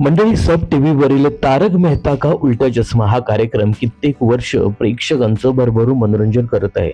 मंडळी सब टीव्हीवरील तारक मेहता का उलटा चष्मा हा कार्यक्रम कित्येक वर्ष प्रेक्षकांचं भरभरून मनोरंजन करत आहे.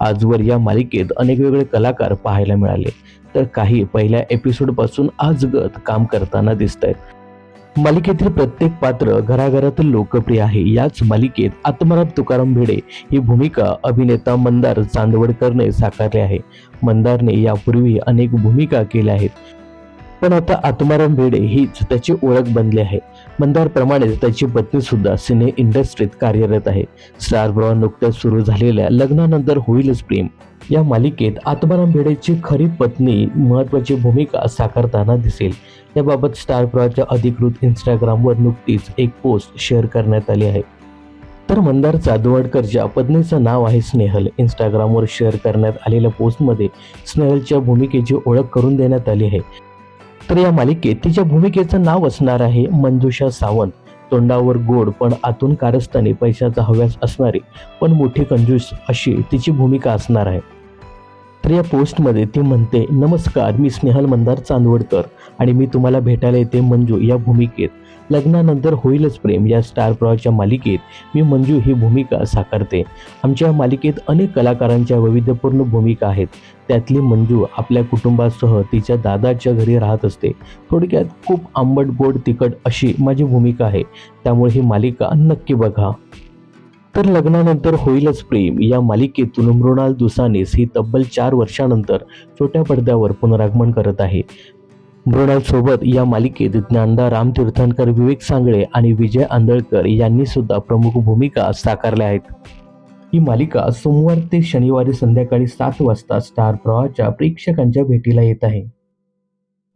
आजवर या मालिकेत अनेक वेगळे कलाकार पाहायला मिळाले. तर काही पहिल्या एपिसोडपासून आजगत काम करताना दिसत आहेत मालिकेतील प्रत्येक पात्र घराघरातील लोकप्रिय आहे. याच मालिकेत आत्माराम तुकाराम भिडे ही भूमिका अभिनेता मंदार चांदवडकरने साकारली आहे. मंदारने यापूर्वी अनेक भूमिका केल्या आहेत. पण आता आत्माराम भिडे हीच त्याची ओळख बनली आहे. मंदारप्रमाणेच त्याची पत्नी सुद्धा सिने इंडस्ट्रीत कार्यरत आहे. स्टार प्रवाह नुकत्याच सुरू झालेल्या लग्नानंतर होईलच प्रेम. या मालिकेत आत्माराम भिडेची खरी पत्नी महत्वाची भूमिका साकारताना दिसेल. याबाबत स्टार प्रवाहच्या अधिकृत इंस्टाग्रामवर नुकतीच एक पोस्ट शेअर करण्यात आली आहे. तर मंदार चांदवडकरच्या पत्नीचं नाव आहे स्नेहल. इंस्टाग्रामवर शेअर करण्यात आलेल्या पोस्टमध्ये स्नेहलच्या भूमिकेची ओळख करून देण्यात आली आहे. तर या मालिकेत तिच्या भूमिकेचं नाव असणार आहे मंजुषा सावंत. तोंडावर गोड पण आतून कारस्थानी पैशाचा हव्यास असणारी पण मोठी कंजूस अशी तिची भूमिका असणार आहे. तर या पोस्टमध्ये ती म्हणते नमस्कार मी स्नेहल मंदार चांदवडकर आणि मी तुम्हाला भेटायला येते मंजू या भूमिकेत. लग्नानंतर होईलच प्रेम या स्टार प्रवाहच्या मालिकेत मी मंजू ही भूमिका साकारते. आमच्या मालिकेत अनेक कलाकारांच्या वैविध्यपूर्ण भूमिका आहेत. त्यातली मंजू आपल्या कुटुंबासह तिच्या दादाच्या घरी राहत असते. थोडक्यात खूप आंबट गोड तिखट अशी माझी भूमिका आहे. त्यामुळे ही मालिका नक्की बघा. तर लग्नानंतर होईलच प्रेम. या मालिकेतून मृणाल दुसानीस ही तब्बल चार वर्षानंतर छोट्या पडद्यावर पुनरागमन करत आहे. मृणालसोबत या मालिकेत ज्ञानदा राम तीर्थनकर विवेक सांगळे आणि विजय आंदळकर यांनी सुद्धा प्रमुख भूमिका साकारल्या आहेत. ही मालिका सोमवार ते शनिवारी संध्याकाळी सात वाजता स्टार प्रवाहाच्या प्रेक्षकांच्या भेटीला येत आहे.